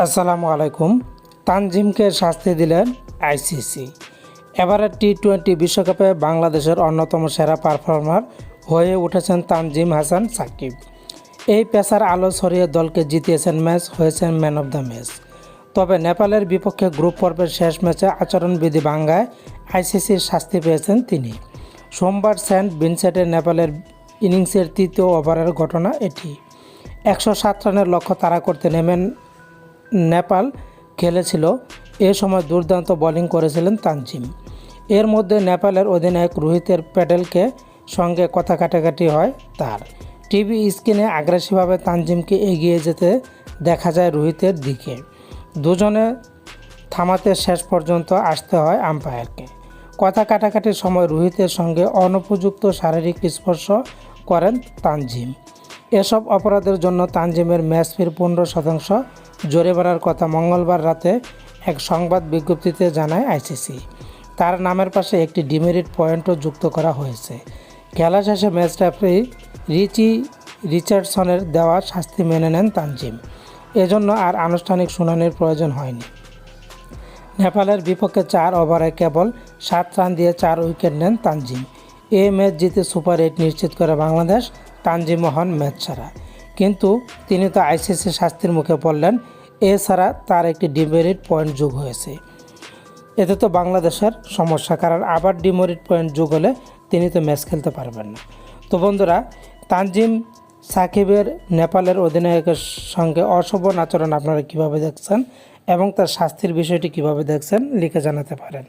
আসসালামু আলাইকুম। তানজিমকে শাস্তি দিলেন আইসিসি। এবারে টি টোয়েন্টি বিশ্বকাপে বাংলাদেশের অন্যতম সেরা পারফর্মার হয়ে উঠেছেন তানজিম হাসান সাকিব। এই পেশার আলো ছড়িয়ে দলকে জিতিয়েছেন ম্যাচ, হয়েছেন ম্যান অব দ্য ম্যাচ। তবে নেপালের বিপক্ষে গ্রুপ পর্বের শেষ ম্যাচে আচরণবিধি ভাঙ্গায় আইসিসির শাস্তি পেয়েছেন তিনি। সোমবার সেন্ট ভিনসেন্টে নেপালের ইনিংসের তৃতীয় ওভারের ঘটনা এটি। একশো সাত রানের লক্ষ্য তাড়া করতে নেমেন নেপাল খেলেছিল। এ সময় দুর্দান্ত বোলিং করেছিলেন তানজিম। এর মধ্যে নেপালের অধিনায়ক রোহিতের প্যাটেলকে সঙ্গে কথা কাটাকাটি হয় তার। টিভি স্ক্রিনে আগ্রাসীভাবে তানজিমকে এগিয়ে যেতে দেখা যায় রোহিতের দিকে। দুজনে থামাতে শেষ পর্যন্ত আসতে হয় আম্পায়ারকে। কথা কাটাকাটির সময় রোহিতের সঙ্গে অনুপযুক্ত শারীরিক স্পর্শ করেন তানজিম। এসব অপরাধের জন্য তানজিমের ম্যাচ ফির পনেরো শতাংশ। জোরে বাড়ার কথা মঙ্গলবার রাতে এক সংবাদ বিজ্ঞপ্তিতে জানায় আইসিসি। তার নামের পাশে একটি ডিমেরিট পয়েন্টও যুক্ত করা হয়েছে। খেলা শেষে ম্যাচ রেফারি রিচি রিচার্ডসনের দেওয়া শাস্তি মেনে নেন তানজিম। এজন্য আর আনুষ্ঠানিক শুনানির প্রয়োজন হয়নি। নেপালের বিপক্ষে চার ওভারে কেবল সাত রান দিয়ে চার উইকেট নেন তানজিম। এ ম্যাচ জিতে সুপার এইট নিশ্চিত করে বাংলাদেশ তানজিমও হন ম্যাচ ছাড়া। কিন্তু তিনি তো আইসিসি শাস্তির মুখে পড়লেন এছাড়া তার একটি ডিমেরিট পয়েন্ট যোগ হয়েছে। এতে তো বাংলাদেশের সমস্যা, কারণ আবার ডিমেরিট পয়েন্ট যোগ হলে তিনি তো ম্যাচ খেলতে পারবেন না। তো বন্ধুরা, তানজিম সাকিবের নেপালের অধিনায়কের সঙ্গে অশোভন আচরণ আপনারা কীভাবে দেখছেন এবং তার শাস্তির বিষয়টি কীভাবে দেখছেন লিখে জানাতে পারেন।